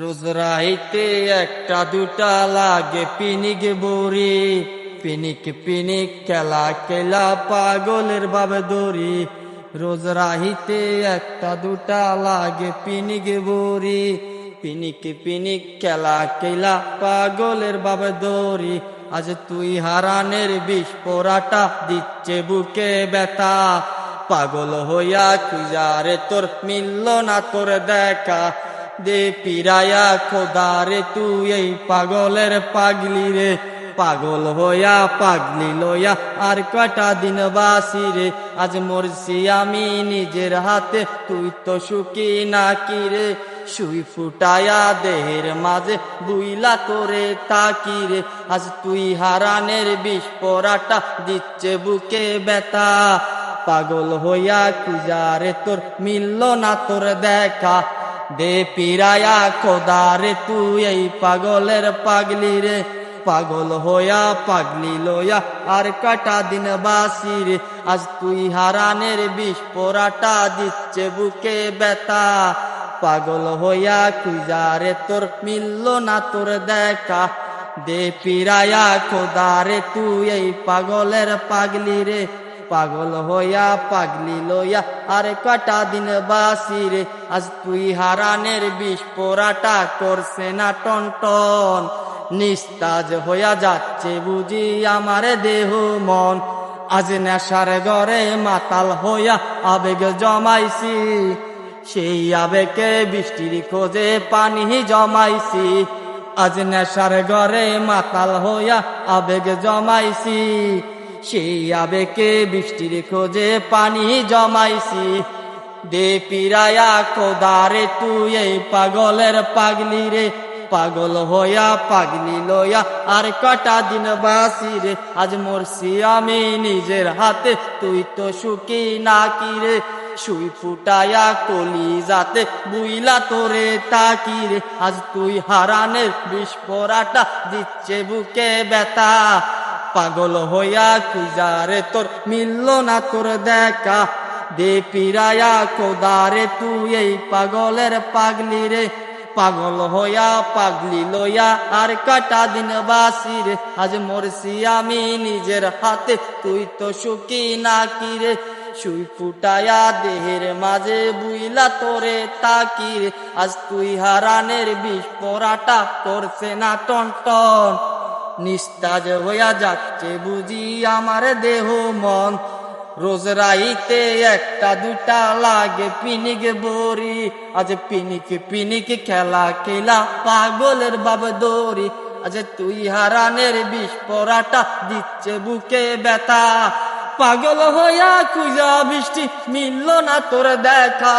রোজ রাইতে একটা, দুটা লাগে পিনিক বুড়ি। পিনিক পিনিক, খেলা কেলা পাগলের বাবে দড়ি। রোজ রাহিতে একটা, দুটা লাগে পিনিক বুড়ি। পিনিক পিনিক, খেলা কেলা পাগলের বাবে দড়ি। আজ তুই হারানের বিষ পোড়াটা দিচ্ছে বুকে ব্যথা। পাগল হইয়া খুঁজারে তোর মিলল না তোর দেখা। দে পিরায়া খোদারে, তুই এই পাগলের পাগলি রে। পাগল হইয়া পাগলি লইয়া আর কটা দিন বাসি রে। আজ মরছি আমি নিজের হাতে, তুই তো সুখী নাকি রে? শুই ফুটায়া দেহের মাঝে বুইলা তোরে তাকি রে। আজ তুই হারানের বিষ পরাটা দিচ্ছে বুকে ব্যথা। পাগল হইয়া কুজারে তোর মিলল না তোর দেখা। দে পিরায়া খোদারে তুই এই পাগলের পাগলি রে। পাগল হইয়া পাগলি লইয়া আর কাটা দিন বাসি রে। আজ তুই হারানের বিষ পোড়াটা দিচ্ছে বুকে ব্যথা। পাগল হইয়া কুজারে তোর মিলল না তোর দেখা। দে পিরায়া খোদারে তুই এই পাগলের পাগলি রে। পাগল হইয়া, পাগলি লইয়া, আরে কটা দিন বাসি রে? আজ তুই হারানের বিষ করছে না টন। নিস্তাজ হইয়া যাচ্ছে বুঝি আমার দেহ মন। আজ নেশার ঘরে মাতাল হইয়া আবেগ জমাইছি। সেই আবেগে বৃষ্টির খোঁজে পানি জমাইছি। আজ নেশার ঘরে মাতাল হইয়া আবেগ জমাইছি। সেই আবেগে বৃষ্টির খোঁজে পানি জমাইছি। দে পিরায়া কোদারে, তুই এই পাগলের পাগলি রে। পাগল হইয়া পাগলি লইয়া আর কটা দিন বাসি রে। আজ মরছি আমি নিজের হাতে, তুই তো সুখী নাকি রে? শুই ফুটায়া কলি যাতে বুইলা তোরে তাকি রে। আজ তুই হারানের বিস্ফোরাটা দিচ্ছে বুকে ব্যথা। পাগল হইয়া কুজারে তোর মিলল না তোর দেখা? দে পিরায়া কোদারে, তুই এই পাগলের পাগলি রে। পাগল হইয়া পাগলি লইয়া আর কাটা দিন বাসি রে। আজ মরছি আমি নিজের হাতে, তুই তো সুখী নাকি রে? শুই ফুটায়া দেহের মাঝে বুইলা তোরে তাকি রে। আজ তুই হারানের বিষ পরাটা করছে না টন টন নিস্তাজ হইয়া যাচ্ছে, বুঝি আমার দেহ মন। রোজ রাইতে একটা, দুটা লাগে পিনিক বরি আজ পিনিক পিনিক খেলা খেলা পাগলের বাব দড়ি। আজ তুই হারানের বিষ পরাটা দিচ্ছে বুকে ব্যথা। পাগল হইয়া খুঁজা বৃষ্টি, মিলল না তোর দেখা।